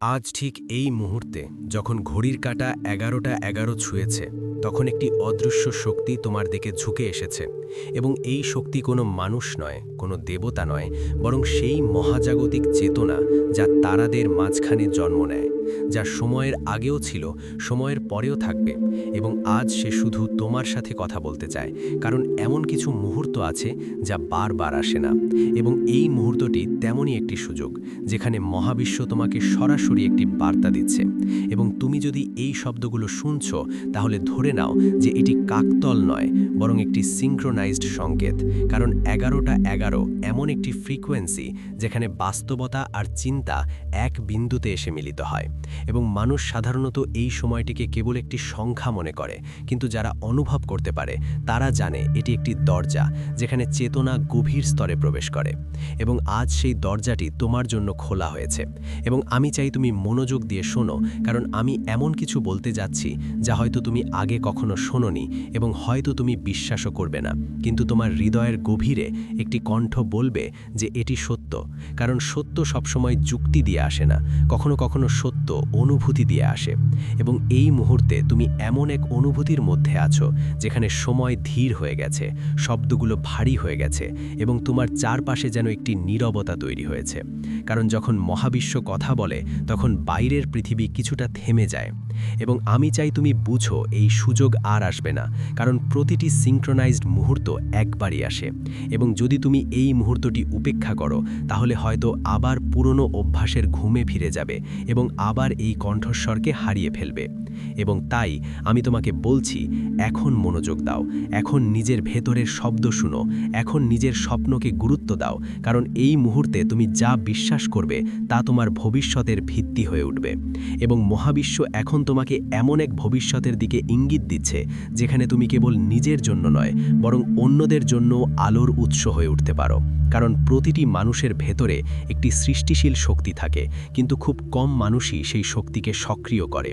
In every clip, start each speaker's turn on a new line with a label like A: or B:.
A: আজ ঠিক এই মুহূর্তে যখন ঘড়ির কাটা এগারোটা এগারো ছুঁয়েছে, তখন একটি অদৃশ্য শক্তি তোমার দিকে ঝুঁকে এসেছে এবং এই শক্তি কোনো মানুষ নয়, কোনো দেবতা নয়, বরং সেই মহাজাগতিক চেতনা যা তারাদের মাঝখানে জন্ম নেয়। যা সময়ের আগেও ছিল, সময়ের পরেও থাকবে এবং আজ সে শুধু তোমার সাথে কথা বলতে চায়, কারণ এমন কিছু মুহূর্ত আছে যা বারবার আসে না। এবং এই মুহূর্তটি তেমনই একটি সুযোগ, যেখানে মহাবিশ্ব তোমাকে সরাসরি একটি বার্তা দিচ্ছে। এবং তুমি যদি এই শব্দগুলো শুনছ, তাহলে ধরে নাও যে এটি কাকতল নয়, বরং একটি সিঙ্ক্রোনাইজড সংকেত, কারণ এগারোটা এগারো এমন একটি ফ্রিকোয়েন্সি যেখানে বাস্তবতা আর চিন্তা এক বিন্দুতে এসে মিলিত হয়। এবং মানুষ সাধারণত এই সময়টিকে কেবল একটি সংখ্যা মনে করে, কিন্তু যারা অনুভব করতে পারে, তারা জানে এটি একটি দরজা, যেখানে চেতনা গভীর স্তরে প্রবেশ করে। এবং আজ সেই দরজাটি তোমার জন্য খোলা হয়েছে। এবং আমি চাই তুমি মনোযোগ দিয়ে শোনো, কারণ আমি এমন কিছু বলতে যাচ্ছি, যা হয়তো তুমি আগে কখনো শোনোনি এবং হয়তো তুমি বিশ্বাসও করবে না। কিন্তু তোমার হৃদয়ের গভীরে একটি কণ্ঠ বলবে যে এটি সত্য, কারণ সত্য সবসময় যুক্তি দিয়ে আসে না। কখনো কখনো সত্য অনুভূতি দিয়ে আসে। এবং এই মুহূর্তে তুমি এমন এক অনুভূতির মধ্যে আছো, যেখানে সময় ধীর হয়ে গেছে, শব্দগুলো ভারী হয়ে গেছে, এবং তোমার চারপাশে যেন একটি নীরবতা তৈরি হয়েছে। কারণ যখন মহাবিশ্ব কথা বলে, তখন বাইরের পৃথিবী কিছুটা থেমে যায়। এবং আমি চাই তুমি বুঝো, এই সুযোগ আর আসবে না, কারণ প্রতিটি সিঙ্ক্রোনাইজড মুহূর্ত একবারই আসে। এবং যদি তুমি এই মুহূর্তটি উপেক্ষা করো, তাহলে হয়তো আবার পুরনো অভ্যাসের ঘুমে ফিরে যাবে এবং আবার এই কণ্ঠস্বরকে হারিয়ে ফেলবে। এবং তাই আমি তোমাকে বলছি, এখন মনোযোগ দাও, এখন নিজের ভেতরের শব্দ শুনো, এখন নিজের স্বপ্নকে গুরুত্ব দাও, কারণ এই মুহূর্তে তুমি যা বিশ্বাস করবে, তা তোমার ভবিষ্যতের ভিত্তি হয়ে উঠবে। এবং মহাবিশ্ব এখন তোমাকে এমন এক ভবিষ্যতের দিকে ইঙ্গিত দিচ্ছে, যেখানে তুমি কেবল নিজের জন্য নয়, বরং অন্যদের জন্য আলোর উৎস হয়ে উঠতে পারো। কারণ প্রতিটি মানুষের ভেতরে একটি সৃষ্টিশীল শক্তি থাকে, কিন্তু খুব কম মানুষই সেই শক্তিকে সক্রিয় করে।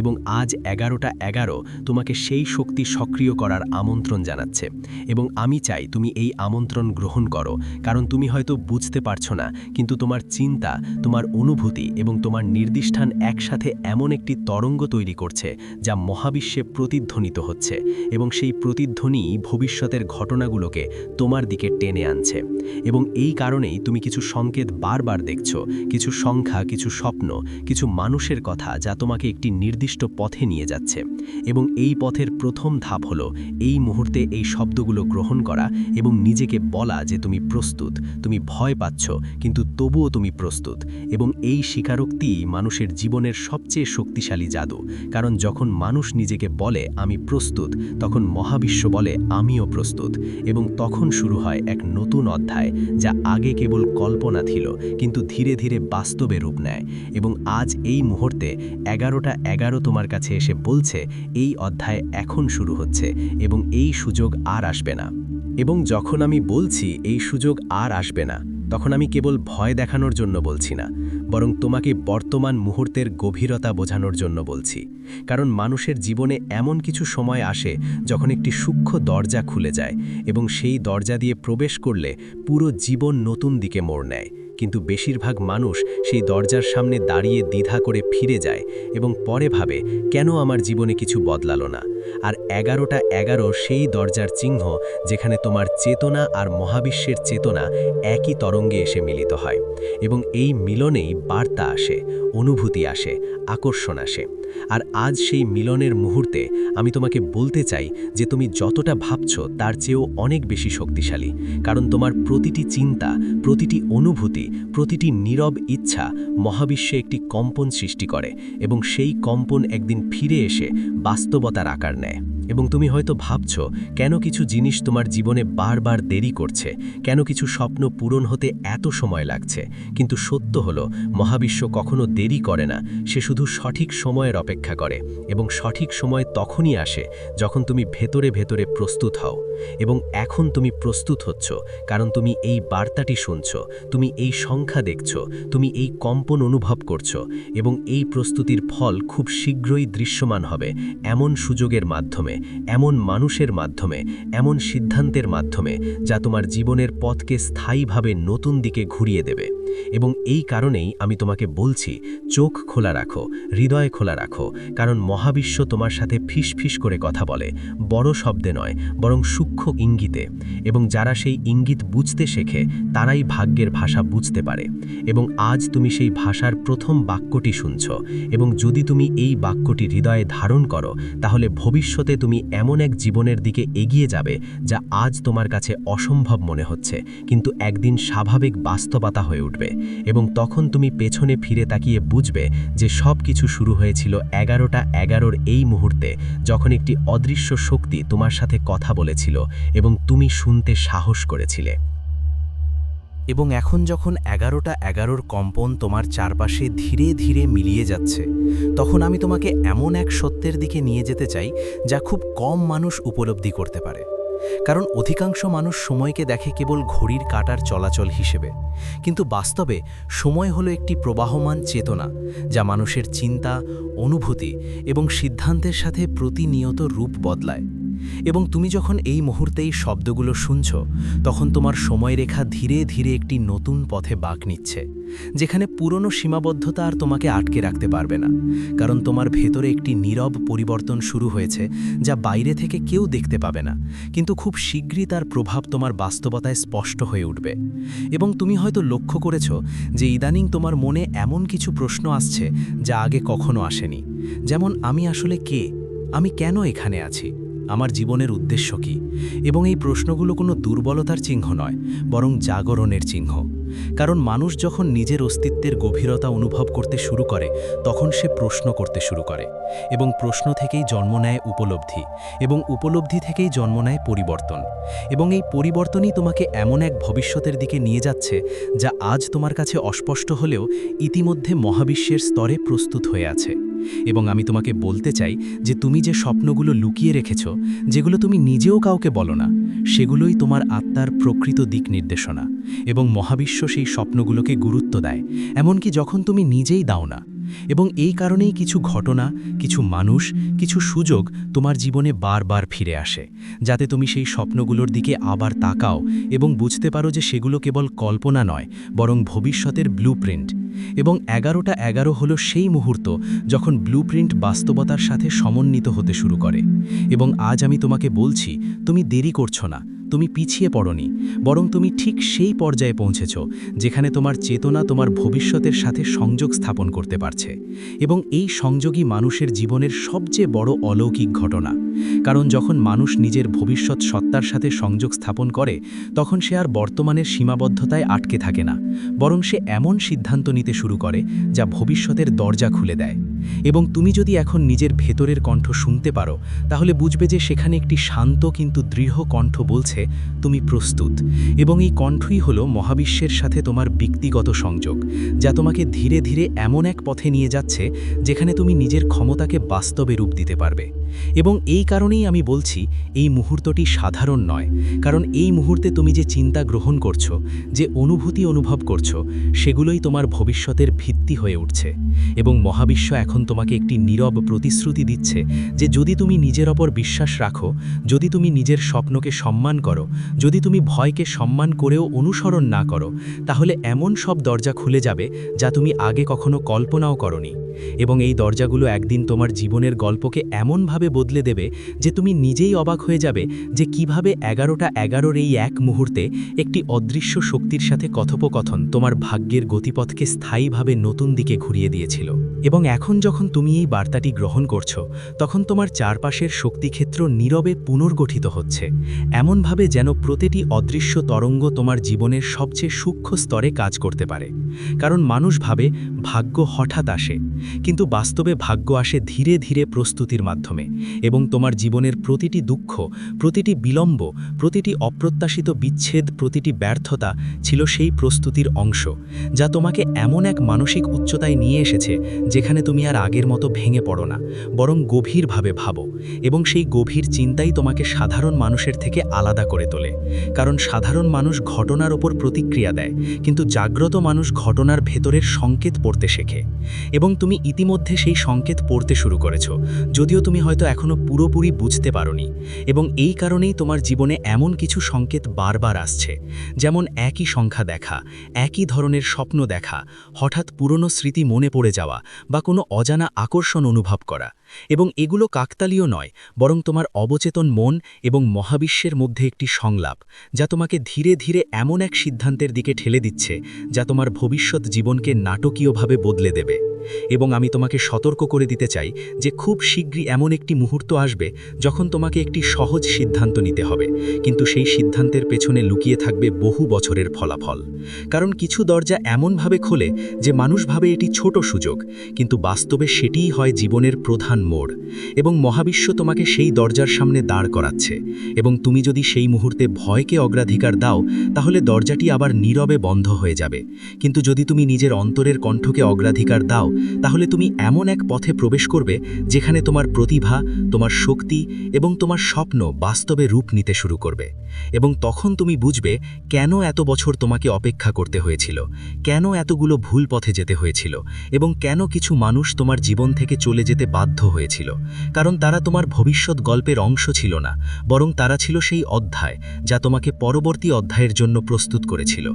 A: এবং আজ এগারোটা এগারো তোমাকে সেই শক্তি সক্রিয় করার আমন্ত্রণ জানাচ্ছে। এবং আমি চাই তুমি এই আমন্ত্রণ গ্রহণ করো, কারণ তুমি হয়তো বুঝতে পারছ না, কিন্তু তোমার চিন্তা, তোমার অনুভূতি এবং তোমার নির্দিষ্টান একসাথে এমন একটি তরঙ্গ তৈরি করছে, যা মহাবিশ্বে প্রতিধ্বনিত হচ্ছে এবং সেই প্রতিধ্বনি ভবিষ্যতের ঘটনাগুলোকে তোমার দিকে টেনে আনছে। এবং এই কারণেই তুমি কিছু সংকেত বারবার দেখছ, কিছু সংখ্যা, কিছু স্বপ্ন, কিছু মানুষের কথা যা তোমাকে একটি নির্দিষ্ট পথে নিয়ে যাচ্ছে। এবং এই পথের প্রথম ধাপ হলো এই মুহূর্তে এই শব্দগুলো গ্রহণ করা এবং নিজেকে বলা যে তুমি প্রস্তুত, তুমি ভয় পাচ্ছ, কিন্তু তবুও তুমি প্রস্তুত। এবং এই স্বীকারোক্তি মানুষের জীবনের সবচেয়ে শক্তিশালী জাদু। কারণ যখন মানুষ নিজেকে বলে, আমি প্রস্তুত, তখন মহাবিশ্ব বলে, আমিও প্রস্তুত। এবং তখন শুরু হয় এক নতুন অধ্যায়, যা আগে কেবল কল্পনা ছিল, কিন্তু ধীরে ধীরে বাস্তবে রূপ নেয়। এবং আজ এই মুহূর্তে এগারোটা এগারো তোমার কাছে এসে বলছে, এই অধ্যায় এখন শুরু হচ্ছে এবং এই সুযোগ আর আসবে না। এবং যখন আমি বলছি, এই সুযোগ আর আসবে না, তখন আমি কেবল ভয় দেখানোর জন্য বলছি না, বরং তোমাকে বর্তমান মুহূর্তের গভীরতা বোঝানোর জন্য বলছি। কারণ মানুষের জীবনে এমন কিছু সময় আসে যখন একটি সূক্ষ্ম দরজা খুলে যায় এবং সেই দরজা দিয়ে প্রবেশ করলে পুরো জীবন নতুন দিকে মোড় নেয়। কিন্তু বেশিরভাগ মানুষ সেই দরজার সামনে দাঁড়িয়ে দ্বিধা করে ফিরে যায় এবং পরে ভাবে, কেন আমার জীবনে কিছু বদলালো না? আর এগারোটা এগারো সেই দরজার চিহ্ন যেখানে তোমার চেতনা আর মহাবিশ্বের চেতনা একই তরঙ্গে এসে মিলিত হয় এবং এই মিলনেই বার্তা আসে, অনুভূতি আসে, আকর্ষণ আসে। আর আজ সেই মিলনের মুহূর্তে আমি তোমাকে বলতে চাই যে তুমি যতটা ভাবছ তার চেয়েও অনেক বেশি শক্তিশালী, কারণ তোমার প্রতিটি চিন্তা, প্রতিটি অনুভূতি প্রতিটি নীরব ইচ্ছা মহাবিশ্বে একটি কম্পন সৃষ্টি করে এবং সেই কম্পন একদিন ফিরে এসে বাস্তবতার আকার নেয়। এবং তুমি হয়তো ভাবছ, কেন কিছু জিনিস তোমার জীবনে বারবার দেরি করছে? কেন কিছু স্বপ্ন পূরণ হতে এত সময় লাগছে? কিন্তু সত্য হলো, মহাবিশ্ব কখনো দেরি করে না, সে শুধু সঠিক সময়ের অপেক্ষা করে এবং সঠিক সময় তখনই আসে যখন তুমি ভেতরে ভেতরে প্রস্তুত হও। এবং এখন তুমি প্রস্তুত হচ্ছ, কারণ তুমি এই বার্তাটি শুনছ, তুমি এই সংখ্যা দেখছ, তুমি এই কম্পন অনুভব করছ এবং এই প্রস্তুতির ফল খুব শীঘ্রই দৃশ্যমান হবে, এমন সুযোগের মাধ্যমে। এমন মানুষের মাধ্যমে, এমন সিদ্ধান্তের মাধ্যমে, যা তোমার জীবনের পথকে স্থায়ীভাবে নতুন দিকে ঘুরিয়ে দেবে। এবং এই কারণেই আমি তোমাকে বলছি, চোখ খোলা রাখো, হৃদয় খোলা রাখো, কারণ মহাবিশ্ব তোমার সাথে ফিস ফিস করে কথা বলে, বড় শব্দে নয়, বরং সূক্ষ্ম ইঙ্গিতে। এবং যারা সেই ইঙ্গিত বুঝতে শেখে, তারাই ভাগ্যের ভাষা বুঝতে পারে। এবং আজ তুমি সেই ভাষার প্রথম বাক্যটি শুনছ। এবং যদি তুমি এই বাক্যটি হৃদয়ে ধারণ করো, তাহলে ভবিষ্যতে তুমি এমন এক জীবনের দিকে এগিয়ে যাবে যা আজ তোমার কাছে অসম্ভব মনে হচ্ছে, কিন্তু একদিন স্বাভাবিক বাস্তবতা হয়ে উঠবে এবং তখন তুমি পেছনে ফিরে তাকিয়ে বুঝবে যে সব কিছু শুরু হয়েছিল এগারোটা এগারোর এই মুহূর্তে, যখন একটি অদৃশ্য শক্তি তোমার সাথে কথা বলেছিল এবং তুমি শুনতে সাহস করেছিলে।
B: এবং এখন যখন এগারোটা এগারোর কম্পন তোমার চারপাশে ধীরে ধীরে মিলিয়ে যাচ্ছে, তখন আমি তোমাকে এমন এক সত্যের দিকে নিয়ে যেতে চাই যা খুব কম মানুষ উপলব্ধি করতে পারে। কারণ অধিকাংশ মানুষ সময়কে দেখে কেবল ঘড়ির কাটার চলাচল হিসেবে। কিন্তু বাস্তবে সময় হলো একটি প্রবাহমান চেতনা, যা মানুষের চিন্তা, অনুভূতি এবং সিদ্ধান্তের সাথে প্রতিনিয়ত রূপ বদলায়। এবং তুমি যখন এই মুহূর্তেই শব্দগুলো শুনছ, তখন তোমার সময়রেখা ধীরে ধীরে একটি নতুন পথে বাঁক নিচ্ছে, যেখানে পুরনো সীমাবদ্ধতা আর তোমাকে আটকে রাখতে পারবে না, কারণ তোমার ভেতরে একটি নীরব পরিবর্তন শুরু হয়েছে, যা বাইরে থেকে কেউ দেখতে পাবে না, কিন্তু খুব শীঘ্রই তার প্রভাব তোমার বাস্তবতায় স্পষ্ট হয়ে উঠবে। এবং তুমি হয়তো লক্ষ্য করেছ যে ইদানিং তোমার মনে এমন কিছু প্রশ্ন আসছে, যা আগে কখনো আসেনি, যেমন, আমি আসলে কে? আমি কেন এখানে আছি? আমার জীবনের উদ্দেশ্য কী? এবং এই প্রশ্নগুলো কোনো দুর্বলতার চিহ্ন নয় বরং জাগরণের চিহ্ন। কারণ মানুষ যখন নিজের অস্তিত্বের গভীরতা অনুভব করতে শুরু করে, তখন সে প্রশ্ন করতে শুরু করে এবং প্রশ্ন থেকেই জন্ম নেয় উপলব্ধি এবং উপলব্ধি থেকেই জন্ম নেয় পরিবর্তন এবং এই পরিবর্তনই তোমাকে এমন এক ভবিষ্যতের দিকে নিয়ে যাচ্ছে যা আজ তোমার কাছে অস্পষ্ট হলেও ইতিমধ্যে মহাবিশ্বের স্তরে প্রস্তুত হয়ে আছে এবং আমি তোমাকে বলতে চাই যে তুমি যে স্বপ্নগুলো লুকিয়ে রেখেছ, যেগুলো তুমি নিজেও কাউকে বলো না, সেগুলোই তোমার আত্মার প্রকৃত দিক নির্দেশনা এবং মহাবিশ্ব সেই স্বপ্নগুলোকে গুরুত্ব দেয়, এমনকি যখন তুমি নিজেই দাও না। এবং এই কারণেই কিছু ঘটনা, কিছু মানুষ, কিছু সুযোগ তোমার জীবনে বারবার ফিরে আসে, যাতে তুমি সেই স্বপ্নগুলোর দিকে আবার তাকাও এবং বুঝতে পারো যে সেগুলো কেবল কল্পনা নয়, বরং ভবিষ্যতের ব্লুপ্রিন্ট এবং এগারোটা এগারো হলো সেই মুহূর্ত যখন ব্লুপ্রিন্ট বাস্তবতার সাথে সমন্বিত হতে শুরু করে। এবং আজ আমি তোমাকে বলছি, তুমি দেরি করছ না তুমি পিছিয়ে পড়নি, বরং তুমি ঠিক সেই পর্যায়ে পৌঁছেছ, যেখানে তোমার চেতনা তোমার ভবিষ্যতের সাথে সংযোগ স্থাপন করতে পারছে। এবং এই সংযোগই মানুষের জীবনের সবচেয়ে বড় অলৌকিক ঘটনা। কারণ যখন মানুষ নিজের ভবিষ্যৎ সত্তার সাথে সংযোগ স্থাপন করে, তখন সে আর বর্তমানের সীমাবদ্ধতায় আটকে থাকে না, বরং সে এমন সিদ্ধান্ত নিতে শুরু করে, যা ভবিষ্যতের দরজা খুলে দেয়। এবং তুমি যদি এখন নিজের ভেতরের কণ্ঠ শুনতে পারো, তাহলে বুঝবে যে সেখানে একটি শান্ত কিন্তু দৃঢ় কণ্ঠ বলছে তুমি প্রস্তুত। এবং এই কণ্ঠই হলো মহাবিশ্বের সাথে তোমার ব্যক্তিগত সংযোগ, যা তোমাকে ধীরে ধীরে এমন এক পথে নিয়ে যাচ্ছে, যেখানে তুমি নিজের ক্ষমতাকে বাস্তবে রূপ দিতে পারবে। এবং এই কারণেই আমি বলছি, এই মুহূর্তটি সাধারণ নয়, কারণ এই মুহূর্তে তুমি যে চিন্তা গ্রহণ করছ, যে অনুভূতি অনুভব করছ, সেগুলোই তোমার ভবিষ্যতের ভিত্তি হয়ে উঠছে। এবং মহাবিশ্ব এখন তোমাকে একটি নীরব প্রতিশ্রুতি দিচ্ছে, যে যদি তুমি নিজের ওপর বিশ্বাস রাখো, যদি তুমি নিজের স্বপ্নকে সম্মান করো। যদি তুমি ভয়কে সম্মান করেও অনুসরণ না করো, তাহলে এমন সব দরজা খুলে যাবে যা তুমি আগে কখনো কল্পনাও করনি। এবং এই দরজাগুলো একদিন তোমার জীবনের গল্পকে এমনভাবে বদলে দেবে যে তুমি নিজেই অবাক হয়ে যাবে যে কীভাবে এগারোটা এগারোর এই এক মুহূর্তে একটি অদৃশ্য শক্তির সাথে কথোপকথন তোমার ভাগ্যের গতিপথকে স্থায়ীভাবে নতুন দিকে ঘুরিয়ে দিয়েছিল। এবং এখন যখন তুমি এই বার্তাটি গ্রহণ করছ, তখন তোমার চারপাশের শক্তিক্ষেত্র নীরবে পুনর্গঠিত হচ্ছে। এমনভাবে যেন প্রতিটি অদৃশ্য তরঙ্গ তোমার জীবনের সবচেয়ে সূক্ষ্ম স্তরে কাজ করতে পারে। কারণ মানুষ ভাবে, ভাগ্য হঠাৎ আসে, কিন্তু বাস্তবে ভাগ্য আসে ধীরে ধীরে প্রস্তুতির মাধ্যমে এবং তোমার জীবনের প্রতিটি দুঃখ, প্রতিটি বিলম্ব, প্রতিটি অপ্রত্যাশিত বিচ্ছেদ, প্রতিটি ব্যর্থতা ছিল সেই প্রস্তুতির অংশ, যা তোমাকে এমন এক মানসিক উচ্চতায় নিয়ে এসেছে যেখানে তুমি আর আগের মতো ভেঙে পড়ো না, বরং গভীরভাবে ভাবো এবং সেই গভীর চিন্তাই তোমাকে সাধারণ মানুষের থেকে আলাদা করে তোলে। কারণ সাধারণ মানুষ ঘটনার ওপর প্রতিক্রিয়া দেয়, কিন্তু জাগ্রত মানুষ ঘটনার ভেতরের সংকেত পড়তে শেখে। এবং তুমি ইতিমধ্যে সেই সংকেত পড়তে শুরু করেছ, যদিও তুমি হয়তো এখনও পুরোপুরি বুঝতে পারোনি। এবং এই কারণেই তোমার জীবনে এমন কিছু সংকেত বারবার আসছে, যেমন একই সংখ্যা দেখা, একই ধরনের স্বপ্ন দেখা, হঠাৎ পুরনো স্মৃতি মনে পড়ে যাওয়া, বা কোনো অজানা আকর্ষণ অনুভব করা। এবং এগুলো কাকতালীয় নয়, বরং তোমার অবচেতন মন এবং মহাবিশ্বের মধ্যে একটি সংলাপ, যা তোমাকে ধীরে ধীরে এমন এক সিদ্ধান্তের দিকে ঠেলে দিচ্ছে, যা তোমার ভবিষ্যৎ জীবনকে নাটকীয়ভাবে বদলে দেবে। এবং আমি তোমাকে সতর্ক করে দিতে চাই যে খুব শীঘ্রই এমন একটি মুহূর্ত আসবে যখন তোমাকে একটি সহজ সিদ্ধান্ত নিতে হবে। কিন্তু সেই সিদ্ধান্তের পেছনে লুকিয়ে থাকবে বহু বছরের ফলাফল। কারণ কিছু দরজা এমনভাবে খোলে যে মানুষ ভাবে এটি ছোট সুযোগ, কিন্তু বাস্তবে সেটিই হয় জীবনের প্রধান মোড়। এবং মহাবিশ্ব তোমাকে সেই দরজার সামনে দাঁড় করাচ্ছে। এবং তুমি যদি সেই মুহূর্তে ভয়কে অগ্রাধিকার দাও, তাহলে দরজাটি আবার নীরবে বন্ধ হয়ে যাবে। কিন্তু যদি তুমি নিজের অন্তরের কণ্ঠকে অগ্রাধিকার দাও তাহলে তুমি এমন এক পথে প্রবেশ করবে যেখানে তোমার প্রতিভা, তোমার শক্তি এবং তোমার স্বপ্ন বাস্তবে রূপ নিতে শুরু করবে। এবং তখন তুমি বুঝবে কেন এত বছর তোমাকে অপেক্ষা করতে হয়েছিল, কেন এতগুলো ভুল পথে যেতে হয়েছিল এবং কেন কিছু মানুষ তোমার জীবন থেকে চলে যেতে বাধ্য হয়েছিল। কারণ তারা তোমার ভবিষ্যৎ গল্পের অংশ ছিল না, বরং তারা ছিল সেই অধ্যায় যা তোমাকে পরবর্তী অধ্যায়ের জন্য প্রস্তুত করেছিল।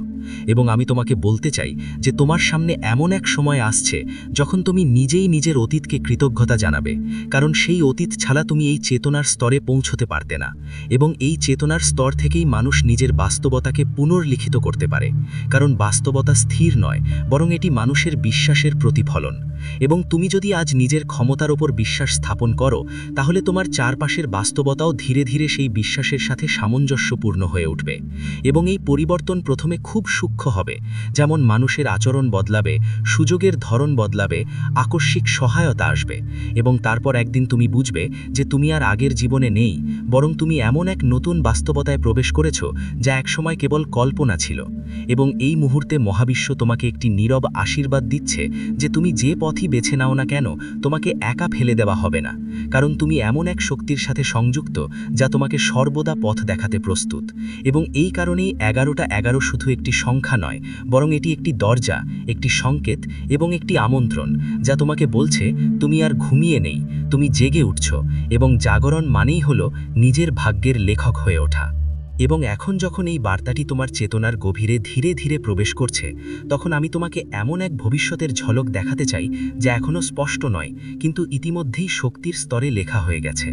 B: এবং আমি তোমাকে বলতে চাই যে তোমার সামনে এমন এক সময় আসছে যখন তুমি নিজেই নিজের অতীতকে কৃতজ্ঞতা জানাবে, কারণ সেই অতীত ছাড়া তুমি এই চেতনার স্তরে পৌঁছতে পারতে না, এবং এই চেতনার স্তর থেকেই মানুষ নিজের বাস্তবতাকে পুনর্লিখিত করতে পারে, কারণ বাস্তবতা স্থির নয়, বরং এটি মানুষের বিশ্বাসের প্রতিফলন। এবং তুমি যদি আজ নিজের ক্ষমতার ওপর বিশ্বাস স্থাপন করো, তাহলে তোমার চারপাশের বাস্তবতাও ধীরে ধীরে সেই বিশ্বাসের সাথে সামঞ্জস্যপূর্ণ হয়ে উঠবে এবং এই পরিবর্তন প্রথমে খুব সূক্ষ্ম হবে, যেমন মানুষের আচরণ বদলাবে, সুযোগের ধরন বদলাবে, আকস্মিক সহায়তা আসবে এবং তারপর একদিন তুমি বুঝবে যে তুমি আর আগের জীবনে নেই, বরং তুমি এমন এক নতুন বাস্তবতায় প্রবেশ করেছ যা একসময় কেবল কল্পনা ছিল এবং এই মুহূর্তে মহাবিশ্ব তোমাকে একটি নীরব আশীর্বাদ দিচ্ছে যে তুমি যে পথই বেছে নাও না কেন, তোমাকে একা ফেলে দেওয়া হবে না। কারণ তুমি এমন এক শক্তির সাথে সংযুক্ত, যা তোমাকে সর্বদা পথ দেখাতে প্রস্তুত। এবং এই কারণেই এগারোটা এগারো শুধু একটি সংখ্যা নয়, বরং এটি একটি দরজা, একটি সংকেত এবং একটি আমন্ত্রণ, যা তোমাকে বলছে, তুমি আর ঘুমিয়ে নেই, তুমি জেগে উঠছ। এবং জাগরণ মানেই হলো নিজের ভাগ্যের লেখক হয়ে ওঠা। এবং এখন যখন এই বার্তাটি তোমার চেতনার গভীরে ধীরে ধীরে প্রবেশ করছে, তখন আমি তোমাকে এমন এক ভবিষ্যতের ঝলক দেখাতে চাই যা এখনও স্পষ্ট নয়, কিন্তু ইতিমধ্যেই শক্তির স্তরে লেখা হয়ে গেছে।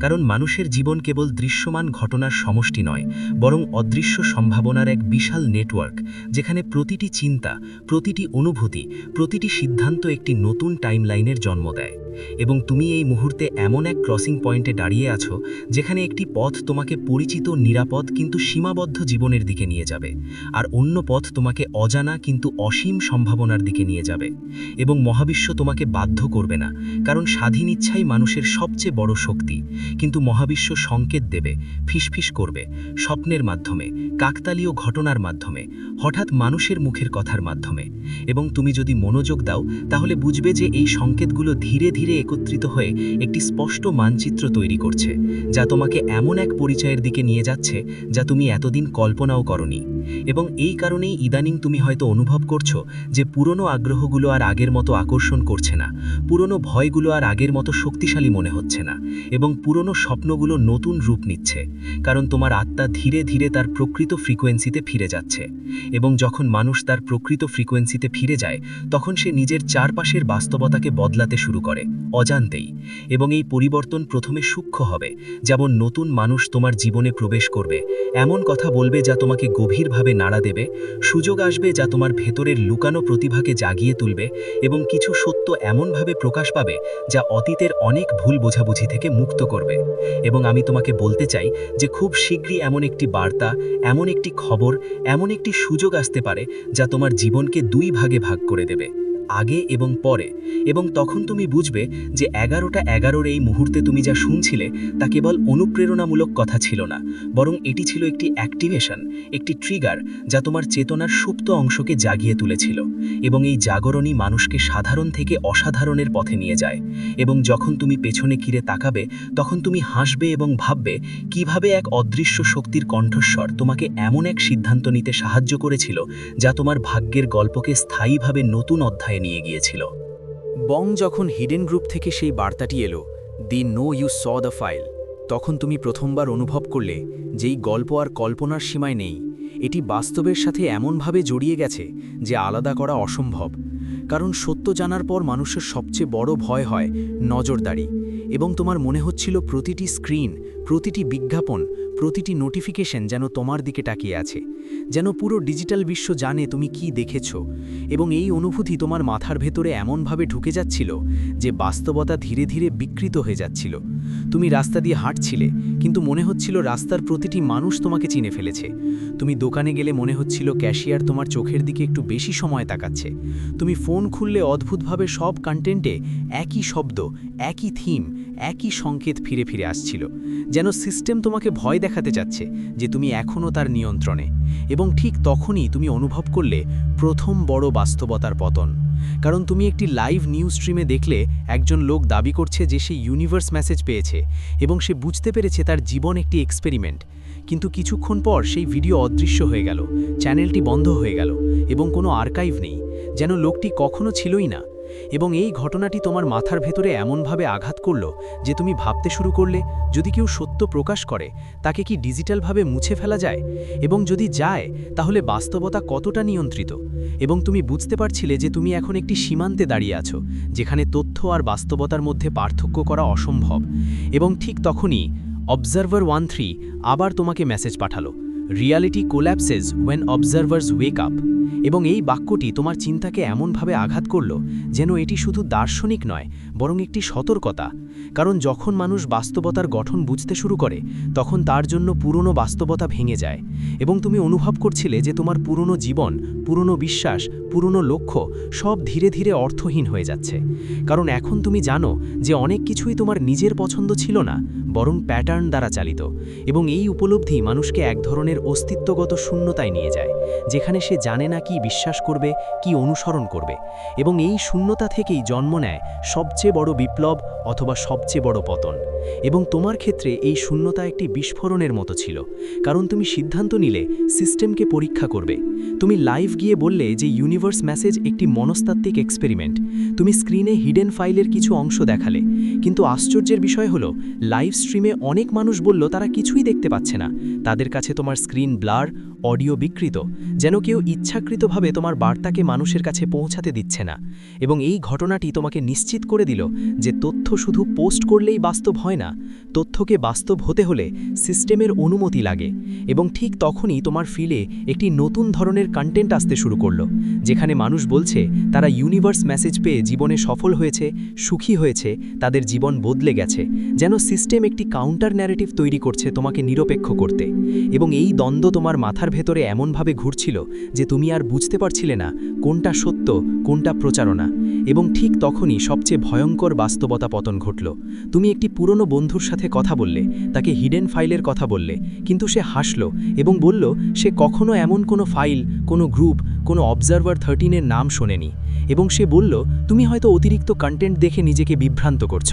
B: কারণ মানুষের জীবন কেবল দৃশ্যমান ঘটনার সমষ্টি নয়, বরং অদৃশ্য সম্ভাবনার এক বিশাল নেটওয়ার্ক, যেখানে প্রতিটি চিন্তা, প্রতিটি অনুভূতি, প্রতিটি সিদ্ধান্ত একটি নতুন টাইমলাইনের জন্ম দেয়। এবং তুমি এই মুহূর্তে এমন এক ক্রসিং পয়েন্টে দাঁড়িয়ে আছো, যেখানে একটি পথ তোমাকে পরিচিত, নিরাপদ কিন্তু সীমাবদ্ধ জীবনের দিকে নিয়ে যাবে, আর অন্য পথ তোমাকে অজানা কিন্তু অসীম সম্ভাবনার দিকে নিয়ে যাবে, এবং মহাবিশ্ব তোমাকে বাধ্য করবে না, কারণ স্বাধীন ইচ্ছাই মানুষের সবচেয়ে বড় শক্তি, কিন্তু মহাবিশ্ব সংকেত দেবে, ফিসফিস করবে, স্বপ্নের মাধ্যমে, কাকতালীয় ঘটনার মাধ্যমে, হঠাৎ মানুষের মুখের কথার মাধ্যমে, এবং তুমি যদি মনোযোগ দাও, তাহলে বুঝবে যে এই সংকেতগুলো ধীরে ধীরে একত্রিত হয়ে একটি স্পষ্ট মানচিত্র তৈরি করছে, যা তোমাকে এমন এক পরিচয়ের দিকে নিয়ে যাচ্ছে যা তুমি এতদিন কল্পনাও করনি। এবং এই কারণেই ইদানিং তুমি হয়তো অনুভব করছ যে পুরনো আগ্রহগুলো আর আগের মতো আকর্ষণ করছে না, পুরনো ভয়গুলো আর আগের মতো শক্তিশালী মনে হচ্ছে না এবং পুরনো স্বপ্নগুলো নতুন রূপ নিচ্ছে, কারণ তোমার আত্মা ধীরে ধীরে তার প্রকৃত ফ্রিকোয়েন্সিতে ফিরে যাচ্ছে এবং যখন মানুষ তার প্রকৃত ফ্রিকোয়েন্সিতে ফিরে যায়, তখন সে নিজের চারপাশের বাস্তবতাকে বদলাতে শুরু করে, অজান্তেই এবং এই পরিবর্তন প্রথমে সূক্ষ্ম হবে, যেমন নতুন মানুষ তোমার জীবনে প্রবেশ করবে, এমন কথা বলবে যা তোমাকে গভীরভাবে নাড়া দেবে, সুযোগ আসবে যা তোমার ভেতরের লুকানো প্রতিভাকে জাগিয়ে তুলবে এবং কিছু সত্য এমনভাবে প্রকাশ পাবে যা অতীতের অনেক ভুল বোঝাবুঝি থেকে মুক্ত করবে। এবং আমি তোমাকে বলতে চাই যে খুব শীঘ্রই এমন একটি বার্তা, এমন একটি খবর, এমন একটি সুযোগ আসতে পারে যা তোমার জীবনকে দুই ভাগে ভাগ করে দেবে।
C: আগে এবং পরে। এবং তখন তুমি বুঝবে যে এগারোটা এগারোর এই মুহূর্তে তুমি যা শুনছিলে তা কেবল অনুপ্রেরণামূলক কথা ছিল না, বরং এটি ছিল একটি অ্যাক্টিভেশন, একটি ট্রিগার যা তোমার চেতনার সুপ্ত অংশকে জাগিয়ে তুলেছিল এবং এই জাগরণই মানুষকে সাধারণ থেকে অসাধারণের পথে নিয়ে যায়। এবং যখন তুমি পেছনে ঘিরে তাকাবে, তখন তুমি হাসবে এবং ভাববে কীভাবে এক অদৃশ্য শক্তির কণ্ঠস্বর তোমাকে এমন এক সিদ্ধান্ত নিতে সাহায্য করেছিল যা তোমার ভাগ্যের গল্পকে স্থায়ীভাবে নতুন অধ্যায়ে নিয়ে গিয়েছিল।
B: বং যখন হিডেন গ্রুপ থেকে সেই বার্তাটি এলো, they know you saw the file তখন তুমি প্রথমবার অনুভব করলে যেই গল্প আর কল্পনার সীমায় নেই। এটি বাস্তবের সাথে এমনভাবে জড়িয়ে গেছে যে আলাদা করা অসম্ভব। কারণ সত্য জানার পর মানুষের সবচেয়ে বড় ভয় হয় নজরদারি এবং তোমার মনে হচ্ছিল প্রতিটি স্ক্রিন, প্রতিটি বিজ্ঞাপন প্রতিটি নোটিফিকেশন যেন তোমার দিকে তাকিয়ে আছে, যেন পুরো ডিজিটাল বিশ্ব জানে তুমি কি দেখেছ এবং এই অনুভূতি তোমার মাথার ভেতরে এমনভাবে ঢুকে যাচ্ছিল যে বাস্তবতা ধীরে ধীরে বিকৃত হয়ে যাচ্ছিল। তুমি রাস্তা দিয়ে হাঁটছিলে, কিন্তু মনে হচ্ছিল রাস্তার প্রতিটি মানুষ তোমাকে চিনে ফেলেছে। তুমি দোকানে গেলে মনে হচ্ছিল ক্যাশিয়ার তোমার চোখের দিকে একটু বেশি সময় তাকাচ্ছে। তুমি ফোন খুললে অদ্ভুতভাবে সব কন্টেন্টে একই শব্দ, একই থিম একই সংকেত ফিরে ফিরে আসছিল, যেন সিস্টেম তোমাকে ভয় দেখাতে চাচ্ছে যে তুমি এখনও তার নিয়ন্ত্রণে এবং ঠিক তখনই তুমি অনুভব করলে প্রথম বড় বাস্তবতার পতন। কারণ তুমি একটি লাইভ নিউজ স্ট্রিমে দেখলে একজন লোক দাবি করছে যে সে ইউনিভার্স মেসেজ পেয়েছে এবং সে বুঝতে পেরেছে তার জীবন একটি এক্সপেরিমেন্ট কিন্তু কিছুক্ষণ পর সেই ভিডিও অদৃশ্য হয়ে গেল চ্যানেলটি বন্ধ হয়ে গেল এবং কোনো আর্কাইভ নেই, যেন লোকটি কখনো ছিলই না। এবং এই ঘটনাটি তোমার মাথার ভেতরে এমনভাবে আঘাত করল যে তুমি ভাবতে শুরু করলে, যদি কেউ সত্য প্রকাশ করে, তাকে কি ডিজিটালভাবে মুছে ফেলা যায়? এবং যদি যায়, তাহলে বাস্তবতা কতটা নিয়ন্ত্রিত? এবং তুমি বুঝতে পারছিলে যে তুমি এখন একটি সীমান্তে দাঁড়িয়ে আছো, যেখানে তথ্য আর বাস্তবতার মধ্যে পার্থক্য করা অসম্ভব। এবং ঠিক তখনই অবজারভার ওয়ান থ্রি আবার তোমাকে মেসেজ পাঠালো। Reality collapses when observers wake up এবং এই বাক্যটি তোমার চিন্তাকে এমনভাবে আঘাত করল যেন এটি শুধু দার্শনিক নয়, বরং একটি সতর্কতা। কারণ যখন মানুষ বাস্তবতার গঠন বুঝতে শুরু করে, তখন তার জন্য পুরনো বাস্তবতা ভেঙে যায়। এবং তুমি অনুভব করছিলে যে তোমার পুরনো জীবন, পুরনো বিশ্বাস, পুরনো লক্ষ্য সব ধীরে ধীরে অর্থহীন হয়ে যাচ্ছে। কারণ এখন তুমি জানো যে অনেক কিছুই তোমার নিজের পছন্দ ছিল না, বরং প্যাটার্ন দ্বারা চালিত। এবং এই উপলব্ধি মানুষকে এক ধরনের অস্তিত্বগত শূন্যতায় নিয়ে যায়, যেখানে সে জানে না কি বিশ্বাস করবে, কি অনুসরণ করবে। এবং এই শূন্যতা থেকেই জন্ম নেয় সবচেয়ে বড় বিপ্লব অথবা সবচেয়ে বড় পতন। এবং তোমার ক্ষেত্রে এই শূন্যতা একটি বিস্ফোরণের মতো ছিল, কারণ তুমি সিদ্ধান্ত নিলে সিস্টেমকে পরীক্ষা করবে। তুমি লাইভ গিয়ে বললে যে ইউনিভার্স মেসেজ একটি মনস্তাত্ত্বিক এক্সপেরিমেন্ট। তুমি স্ক্রিনে হিডেন ফাইলের কিছু অংশ দেখালে। কিন্তু আশ্চর্যের বিষয় হলো, লাইভ স্ট্রিমে অনেক মানুষ বলল, তারা কিছুই দেখতে পাচ্ছে না। তাদের কাছে তোমার স্ক্রিন ব্লার অডিও বিকৃত, যেন কেউ ইচ্ছাকৃতভাবে তোমার বার্তাকে মানুষের কাছে পৌঁছাতে দিচ্ছে না। এবং এই ঘটনাটি তোমাকে নিশ্চিত করে দিল যে তথ্য শুধু পোস্ট করলেই বাস্তব হয় না, তথ্যকে বাস্তব হতে হলে সিস্টেমের অনুমতি লাগে। এবং ঠিক তখনই তোমার ফিলে একটি নতুন ধরনের কন্টেন্ট আসতে শুরু করল, যেখানে মানুষ বলছে, তারা ইউনিভার্স মেসেজ পেয়ে জীবনে সফল হয়েছে, সুখী হয়েছে, তাদের জীবন বদলে গেছে, যেন সিস্টেম একটি কাউন্টার ন্যারেটিভ তৈরি করছে তোমাকে নিরপেক্ষ করতে। এবং এই দ্বন্দ্ব তোমার মাথার ভেতরে এমনভাবে ঘুরছিল যে তুমি আর বুঝতে পারছিলে না কোনটা সত্য, কোনটা প্রচারণা। এবং ঠিক তখনই সবচেয়ে ভয়ঙ্কর বাস্তবতা পতন ঘটল। তুমি একটি পুরনো বন্ধুর সাথে কথা বললে, তাকে হিডেন ফাইলের কথা বললে, কিন্তু সে হাসল এবং বলল, সে কখনো এমন কোনো ফাইল কোনো গ্রুপ কোনো অবজারভার থার্টিনের নাম শোনেনি। এবং সে বলল, তুমি হয়তো অতিরিক্ত কন্টেন্ট দেখে নিজেকে বিভ্রান্ত করছ।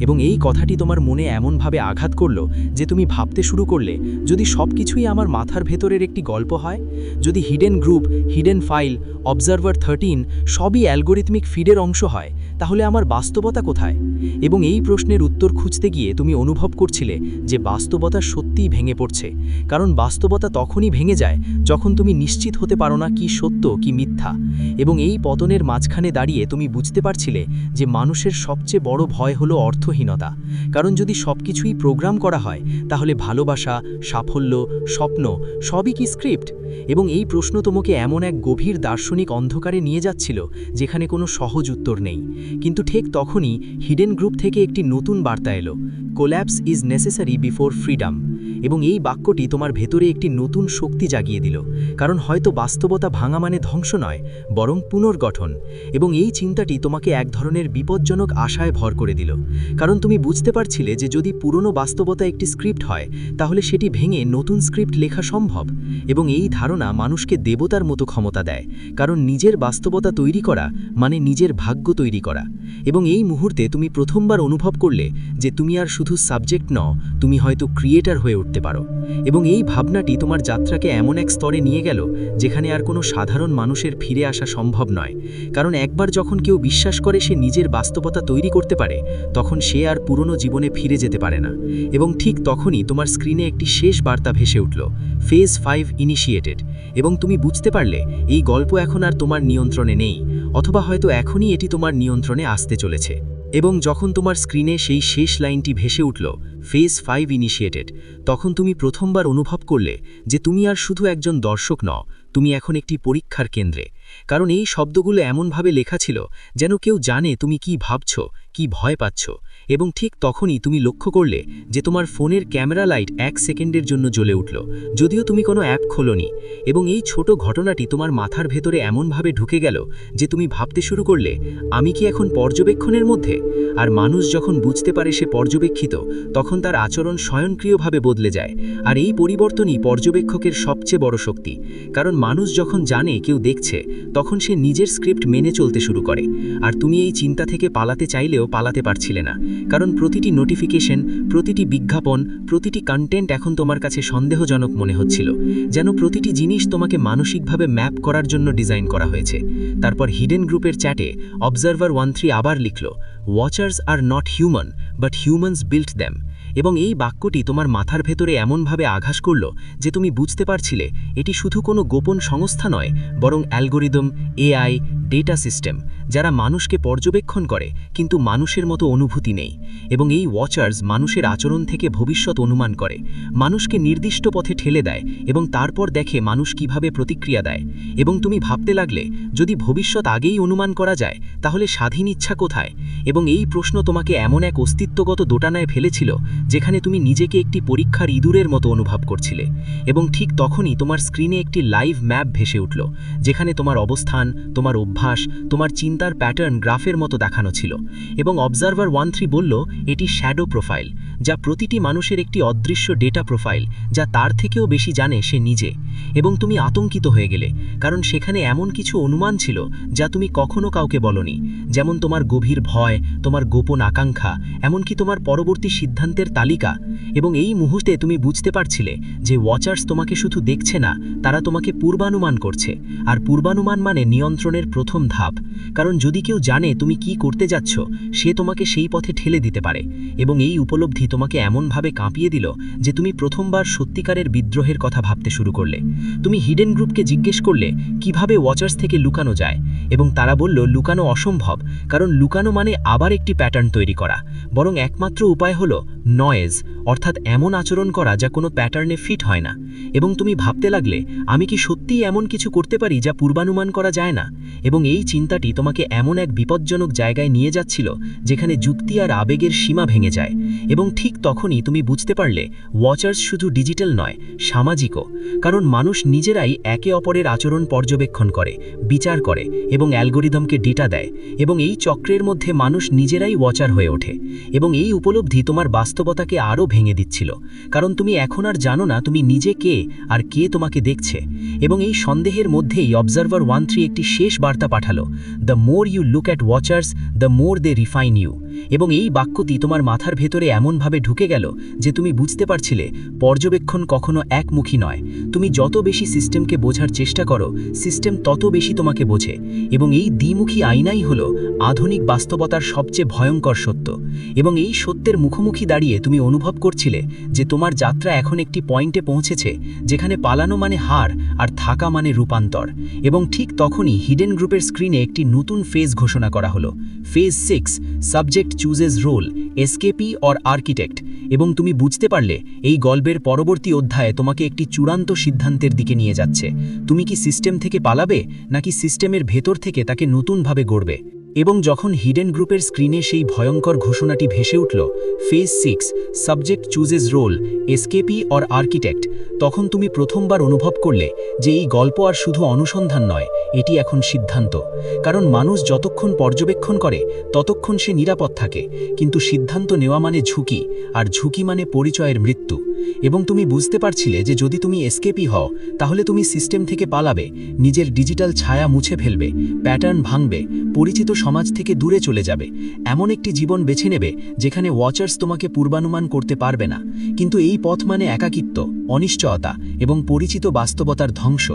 B: এবং এই কথাটি তোমার মনে এমনভাবে আঘাত করল যে তুমি ভাবতে শুরু করলে, যদি সব কিছুই আমার মাথার ভেতরের একটি গল্প হয় যদি hidden group hidden file observer thirteen সবই অ্যালগোরিথমিক ফিডের অংশ হয়। তাহলে আমার বাস্তবতা কোথায়? এবং এই প্রশ্নের উত্তর খুঁজতে গিয়ে তুমি অনুভব করছিলে যে বাস্তবতা সত্যিই ভেঙে পড়ছে। কারণ বাস্তবতা তখনই ভেঙে যায় যখন তুমি নিশ্চিত হতে পারো না কি সত্য, কি মিথ্যা। এবং এই পতনের মাঝখানে দাঁড়িয়ে তুমি বুঝতে পারছিলে যে মানুষের সবচেয়ে বড় ভয় হলো অর্থহীনতা। কারণ যদি সব কিছুই প্রোগ্রাম করা হয়, তাহলে ভালোবাসা, সাফল্য, স্বপ্ন সবই কি স্ক্রিপ্ট? এবং এই প্রশ্ন তোমাকে এমন এক গভীর দার্শনিক অন্ধকারে নিয়ে যাচ্ছিল যেখানে কোনো সহজ উত্তর নেই। কিন্তু ঠিক তখনই হিডেন গ্রুপ থেকে একটি নতুন বার্তা এলো collapse is necessary before freedom এবং এই বাক্যটি তোমার ভেতরে একটি নতুন শক্তি জাগিয়ে দিল, কারণ হয়তো বাস্তবতা ভাঙা মানে ধ্বংস নয়, বরং পুনর্গঠন, এবং এই চিন্তাটি তোমাকে এক ধরনের বিপজ্জনক আশায় ভর করে দিল। কারণ তুমি বুঝতে পারছিলে যে যদি পুরনো বাস্তবতা একটি স্ক্রিপ্ট হয়, তাহলে সেটি ভেঙে নতুন স্ক্রিপ্ট লেখা সম্ভব, এবং এই ধারণা মানুষকে দেবতার মতো ক্ষমতা দেয়, কারণ নিজের বাস্তবতা তৈরি করা মানে নিজের ভাগ্য তৈরি করা। এবং এই মুহূর্তে তুমি প্রথমবার অনুভব করলে যে তুমি আর শুধু সাবজেক্ট নও, তুমি হয়তো ক্রিয়েটার হয়ে উঠতে পারো। এবং এই ভাবনাটি তোমার যাত্রাকে এমন এক স্তরে নিয়ে গেল যেখানে আর কোনো সাধারণ মানুষের ফিরে আসা সম্ভব নয়। কারণ একবার যখন কেউ বিশ্বাস করে সে নিজের বাস্তবতা তৈরি করতে পারে, তখন সে আর পুরনো জীবনে ফিরে যেতে পারে না। এবং ঠিক তখনই তোমার স্ক্রিনে একটি শেষ বার্তা ভেসে উঠল, ফেজ ফাইভ ইনিশিয়েটেড। এবং তুমি বুঝতে পারলে, এই গল্প এখন আর তোমার নিয়ন্ত্রণে নেই, অথবা হয়তো এখনই এটি তোমার নিয়ন্ত্রণে আসতে চলেছে এবং যখন তোমার স্ক্রিনে সেই শেষ লাইনটি ভেসে উঠল ফেজ ফাইভ ইনিশিয়েটেড তখন তুমি প্রথমবার অনুভব করলে যে তুমি আর শুধু একজন দর্শক নও, তুমি এখন একটি পরীক্ষার কেন্দ্রে। কারণ এই শব্দগুলো এমনভাবে লেখা ছিল যেন কেউ জানে তুমি কি ভাবছ কি ভয় পাচ্ছ? এবং ঠিক তখনই তুমি লক্ষ্য করলে যে তোমার ফোনের ক্যামেরা লাইট এক সেকেন্ডের জন্য জ্বলে উঠল। যদিও তুমি কোনো অ্যাপ খোলনি, এবং এই ছোট ঘটনাটি তোমার মাথার ভেতরে এমনভাবে ঢুকে গেল যে তুমি ভাবতে শুরু করলে, আমি কি এখন পর্যবেক্ষণের মধ্যে? আর মানুষ যখন বুঝতে পারে সে পর্যবেক্ষিত, তখন তার আচরণ স্বয়ংক্রিয়ভাবে বদলে যায়। আর এই পরিবর্তনই পর্যবেক্ষকের সবচেয়ে বড় শক্তি। কারণ মানুষ যখন জানে, কেউ দেখছে, তখন সে নিজের স্ক্রিপ্ট মেনে চলতে শুরু করে। আর তুমি এই চিন্তা থেকে পালাতে চাইলেও পালাতে পারছিলে না। কারণ প্রতিটি নোটিফিকেশন প্রতিটি বিজ্ঞাপন, প্রতিটি কন্টেন্ট এখন তোমার কাছে সন্দেহজনক মনে হচ্ছিল, যেন প্রতিটি জিনিস তোমাকে মানসিকভাবে ম্যাপ করার জন্য ডিজাইন করা হয়েছে। তারপর হিডেন গ্রুপের চ্যাটে অবজারভার ওয়ান থ্রি আবার লিখল watchers are not human but humans built them এবং এই বাক্যটি তোমার মাথার ভেতরে এমনভাবে আঘাস করল যে তুমি বুঝতে পারছিলে, এটি শুধু কোনো গোপন সংস্থা নয়, বরং অ্যালগোরিদম, এআই ডেটা সিস্টেম, যারা মানুষকে পর্যবেক্ষণ করে, কিন্তু মানুষের মতো অনুভূতি নেই। এবং এই ওয়াচার্স মানুষের আচরণ থেকে ভবিষ্যৎ অনুমান করে। মানুষকে নির্দিষ্ট পথে ঠেলে দেয় এবং তারপর দেখে মানুষ কীভাবে প্রতিক্রিয়া দেয়। এবং তুমি ভাবতে লাগলে, যদি ভবিষ্যৎ আগেই অনুমান করা যায়, তাহলে স্বাধীন ইচ্ছা কোথায়? এবং এই প্রশ্ন তোমাকে এমন এক অস্তিত্বগত দোটানায় ফেলেছিল, যেখানে তুমি নিজেকে একটি পরীক্ষার ইঁদুরের মতো অনুভব করছিলে। এবং ঠিক তখনই তোমার স্ক্রিনে একটি লাইভ ম্যাপ ভেসে উঠল, যেখানে তোমার অবস্থান, তোমার অভ্যাস তোমার চিন্তার প্যাটার্ন গ্রাফের মতো দেখানো ছিল এবং অবজারভার ওয়ান থ্রি বলল, এটি শ্যাডো প্রোফাইল, যা প্রতিটি মানুষের একটি অদৃশ্য ডেটা প্রোফাইল, যা তার থেকেও বেশি জানে সে নিজে। এবং তুমি আতঙ্কিত হয়ে গেলে, কারণ সেখানে এমন কিছু অনুমান ছিল যা তুমি কখনো কাউকে বলনি, যেমন তোমার গভীর ভয়, তোমার গোপন আকাঙ্ক্ষা, এমনকি তোমার পরবর্তী সিদ্ধান্তের তালিকা। এবং এই মুহূর্তে তুমি বুঝতে পারছিলে যে ওয়াচার্স তোমাকে শুধু দেখছে না, তারা তোমাকে পূর্বানুমান করছে। আর পূর্বানুমান মানে নিয়ন্ত্রণের প্রথম ধাপ। কারণ যদি কেউ জানে তুমি কি করতে যাচ্ছ, সে তোমাকে সেই পথে ঠেলে দিতে পারে এবং এই উপলব্ধি তোমাকে এমনভাবে কাঁপিয়ে দিল যে তুমি প্রথমবার সত্যিকারের বিদ্রোহের কথা ভাবতে শুরু করলে। তুমি হিডেন গ্রুপকে জিজ্ঞেস করলে, কীভাবে ওয়াচার্স থেকে লুকানো যায়? এবং তারা বলল, লুকানো অসম্ভব, কারণ লুকানো মানে আবার একটি প্যাটার্ন তৈরি করা। বরং একমাত্র উপায় হলো নয়েজ, অর্থাৎ এমন আচরণ করা যা কোনো প্যাটার্নে ফিট হয় না। এবং তুমি ভাবতে লাগলে, আমি কি সত্যিই এমন কিছু করতে পারি যা পূর্বানুমান করা যায় না? এবং এই চিন্তাটি তোমাকে এমন এক বিপজ্জনক জায়গায় নিয়ে যাচ্ছিল, যেখানে যুক্তি আর আবেগের সীমা ভেঙে যায়। এবং ঠিক তখনই তুমি বুঝতে পারলে ওয়াচার্স শুধু ডিজিটাল নয়, সামাজিকও। কারণ মানুষ নিজেরাই একে অপরের আচরণ পর্যবেক্ষণ করে, বিচার করে এবং অ্যালগোরিদমকে ডেটা দেয়। এবং এই চক্রের মধ্যে মানুষ নিজেরাই ওয়াচার হয়ে ওঠে। এবং এই উপলব্ধি তোমার বাস্তবতাকে আরও ভেঙে দিচ্ছিল। কারণ তুমি এখন আর জানো না তুমি নিজে কে আর কে তোমাকে দেখছে। এবং এই সন্দেহের মধ্যেই অবজারভার ওয়ান থ্রি একটি শেষ বার্তা পাঠালো। The more you look at watchers the more they refine you এবং এই বাক্যটি তোমার মাথার ভেতরে এমনভাবে ঢুকে গেল যে তুমি বুঝতে পারছিলে পর্যবেক্ষণ কখনো একমুখী নয়। তুমি যত বেশি সিস্টেমকে বোঝার চেষ্টা করো, সিস্টেম তত বেশি তোমাকে বোঝে। এবং এই দ্বিমুখী আইনাই হল আধুনিক বাস্তবতার সবচেয়ে ভয়ঙ্কর সত্য। এবং এই সত্যের মুখোমুখি দাঁড়িয়ে তুমি অনুভব করছিলে যে তোমার যাত্রা এখন একটি পয়েন্টে পৌঁছেছে, যেখানে পালানো মানে হার আর থাকা মানে রূপান্তর। এবং ঠিক তখনই হিডেন গ্রুপের স্ক্রিনে একটি নতুন ফেজ ঘোষণা করা হলো। Phase six subject chooses role escape or architect এবং তুমি বুঝতে পারলে এই গল্পের পরবর্তী অধ্যায়ে তোমাকে একটি চূড়ান্ত সিদ্ধান্তের দিকে নিয়ে যাচ্ছে। তুমি কি সিস্টেম থেকে পালাবে, নাকি সিস্টেমের ভেতর থেকে তাকে নতুনভাবে গড়বে?
D: এবং যখন হিডেন গ্রুপের স্ক্রিনে সেই ভয়ঙ্কর ঘোষণাটি ভেসে উঠল phase six subject chooses role escape or architect তখন তুমি প্রথমবার অনুভব করলে যে এই গল্প আর শুধু অনুসন্ধান নয়, এটি এখন সিদ্ধান্ত। কারণ মানুষ যতক্ষণ পর্যবেক্ষণ করে, ততক্ষণ সে নিরাপদ থাকে। কিন্তু সিদ্ধান্ত নেওয়া মানে ঝুঁকি, আর ঝুঁকি মানে পরিচয়ের মৃত্যু। এবং তুমি বুঝতে পারছিলে যে যদি তুমি এসকেপি হও, তাহলে তুমি সিস্টেম থেকে পালাবে, নিজের ডিজিটাল ছায়া মুছে ফেলবে, প্যাটার্ন ভাঙবে, পরিচিত সমাজ থেকে দূরে চলে যাবে, এমন একটি জীবন বেছে নেবে যেখানে ওয়াচার্স তোমাকে পূর্বানুমান করতে পারবে না। কিন্তু এই পথ মানে একাকিত্ব, অনিশ্চয়তা এবং পরিচিত বাস্তবতার ধ্বংস।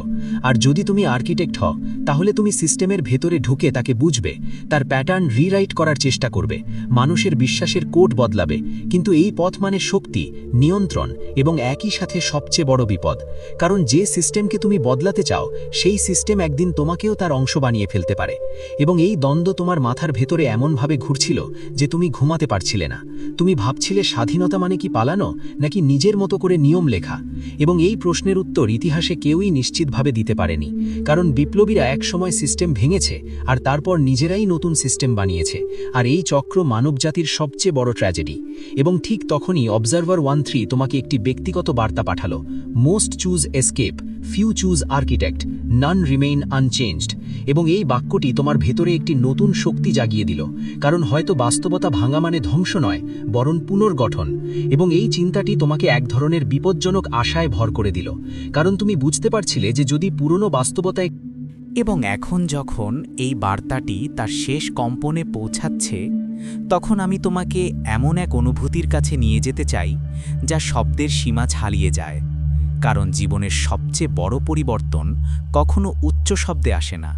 D: আর যদি তুমি আর্কিটেক্ট হও, তাহলে তুমি সিস্টেমের ভেতরে ঢুকে তাকে বুঝবে, তার প্যাটার্ন রিরাইট করার চেষ্টা করবে, মানুষের বিশ্বাসের কোড বদলাবে। কিন্তু এই পথ মানে শক্তি, নিয়ন্ত্রণ এবং একই সাথে সবচেয়ে বড় বিপদ, কারণ যে সিস্টেমকে তুমি বদলাতে চাও, সেই সিস্টেম একদিন তোমাকেও তার অংশ বানিয়ে ফেলতে পারে। এবং এই দ্বন্দ্ব তোমার মাথার ভেতরে এমনভাবে ঘুরছিল যে তুমি ঘুমাতে পারছিলে না। তুমি ভাবছিলে স্বাধীনতা মানে কি পালানো, নাকি নিজের মতো করে নিয়ম লেখা? এবং এই প্রশ্নের উত্তর ইতিহাসে কেউই নিশ্চিতভাবে দিতে পারেনি, কারণ বিপ্লবীরা একসময় সিস্টেম ভেঙেছে, আর তারপর নিজেরাই নতুন সিস্টেম বানিয়েছে, আর এই চক্র মানবজাতির সবচেয়ে বড় ট্র্যাজেডি। এবং ঠিক তখনই অবজারভার ওয়ান থ্রি তোমাকে একটি ব্যক্তিগত বার্তা পাঠালো। Most choose escape few choose architect none remain unchanged এবং এই বাক্যটি তোমার ভেতরে একটি নতুন শক্তি জাগিয়ে দিল। কারণ হয়তো বাস্তবতা ভাঙা মানে ধ্বংস নয়, বরং পুনর্গঠন। এবং এই চিন্তাটি তোমাকে এক ধরনের বিপজ্জনক আশায় ভর করে দিল। কারণ তুমি বুঝতে পারছিলে যে যদি পুরনো বাস্তবতায়
B: এবং এখন যখন এই বার্তাটি তার শেষ কম্পনে পৌঁছাচ্ছে তখন আমি তোমাকে এমন এক অনুভূতির কাছে নিয়ে যেতে চাই, যা শব্দের সীমা ছাড়িয়ে যায়। কারণ জীবনের সবচেয়ে বড় পরিবর্তন কখনো উচ্চ শব্দে আসে না,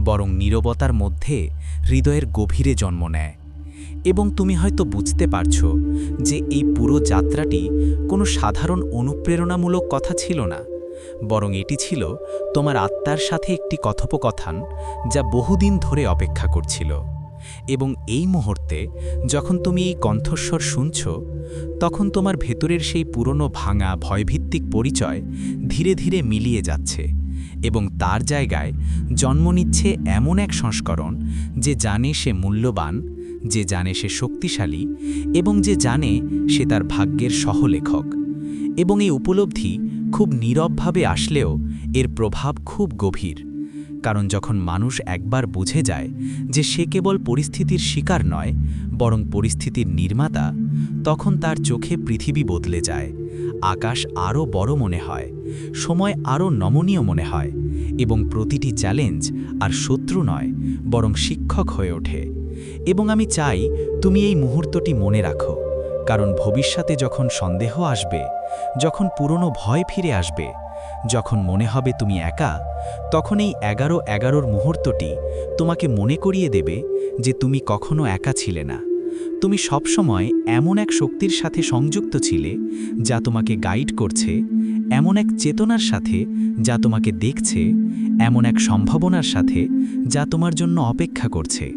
B: বরং নীরবতার মধ্যে হৃদয়ের গভীরে জন্ম নেয়। এবং তুমি হয়তো বুঝতে পারছ যে এই পুরো যাত্রাটি কোনো সাধারণ অনুপ্রেরণামূলক কথা ছিল না, বরং এটি ছিল তোমার আত্মার সাথে একটি কথোপকথন যা বহুদিন ধরে অপেক্ষা করছিল। এবং এই মুহূর্তে যখন তুমি এই কণ্ঠস্বর শুনছ, তখন তোমার ভেতরের সেই পুরনো ভাঙা ভয়ভিত্তিক পরিচয় ধীরে ধীরে মিলিয়ে যাচ্ছে এবং তার জায়গায় জন্ম নিচ্ছে এমন এক সংস্করণ যে জানে সে মূল্যবান, যে জানে সে শক্তিশালী এবং যে জানে সে তার ভাগ্যের সহলেখক। এবং এই উপলব্ধি খুব নীরবভাবে আসলেও এর প্রভাব খুব গভীর। কারণ যখন মানুষ একবার বুঝে যায় যে সে কেবল পরিস্থিতির শিকার নয়, বরং পরিস্থিতির নির্মাতা, তখন তার চোখে পৃথিবী বদলে যায়, আকাশ আরও বড় মনে হয়, সময় আরও নমনীয় মনে হয় এবং প্রতিটি চ্যালেঞ্জ আর শত্রু নয়, বরং শিক্ষক হয়ে ওঠে। এবং আমি চাই তুমি এই মুহূর্তটি মনে রাখো, কারণ ভবিষ্যতে যখন সন্দেহ আসবে, যখন পুরনো ভয় ফিরে আসবে যখন মনে হবে তুমি একা, তখন এই এগারো এগারোর মুহূর্তটি তোমাকে মনে করিয়ে দেবে যে তুমি কখনো একা ছিলে না। তুমি সবসময় এমন এক শক্তির সাথে সংযুক্ত ছিলে যা তোমাকে গাইড করছে, এমন এক চেতনার সাথে যা তোমাকে দেখছে, এমন এক সম্ভাবনার সাথে যা তোমার জন্য অপেক্ষা করছে।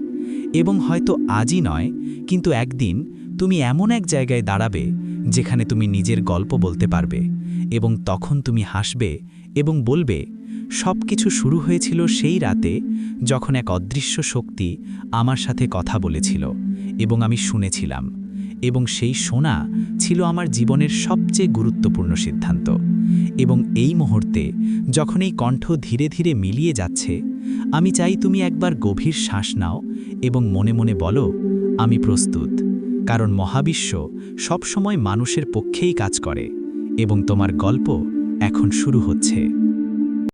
B: এবং হয়তো আজই নয়, কিন্তু একদিন তুমি এমন এক জায়গায় দাঁড়াবে যেখানে তুমি নিজের গল্প বলতে পারবে। এবং তখন তুমি হাসবে এবং বলবে সব কিছু শুরু হয়েছিল সেই রাতে যখন এক অদৃশ্য শক্তি আমার সাথে কথা বলেছিল এবং আমি শুনেছিলাম এবং সেই শোনা ছিল আমার জীবনের সবচেয়ে গুরুত্বপূর্ণ সিদ্ধান্ত। এবং এই মুহূর্তে যখন এই কণ্ঠ ধীরে ধীরে মিলিয়ে যাচ্ছে, আমি চাই তুমি একবার গভীর শ্বাস নাও এবং মনে মনে বলো, আমি প্রস্তুত। কারণ মহাবিশ্ব সবসময় মানুষের পক্ষেই কাজ করে। এবং তোমার গল্প এখন শুরু হচ্ছে।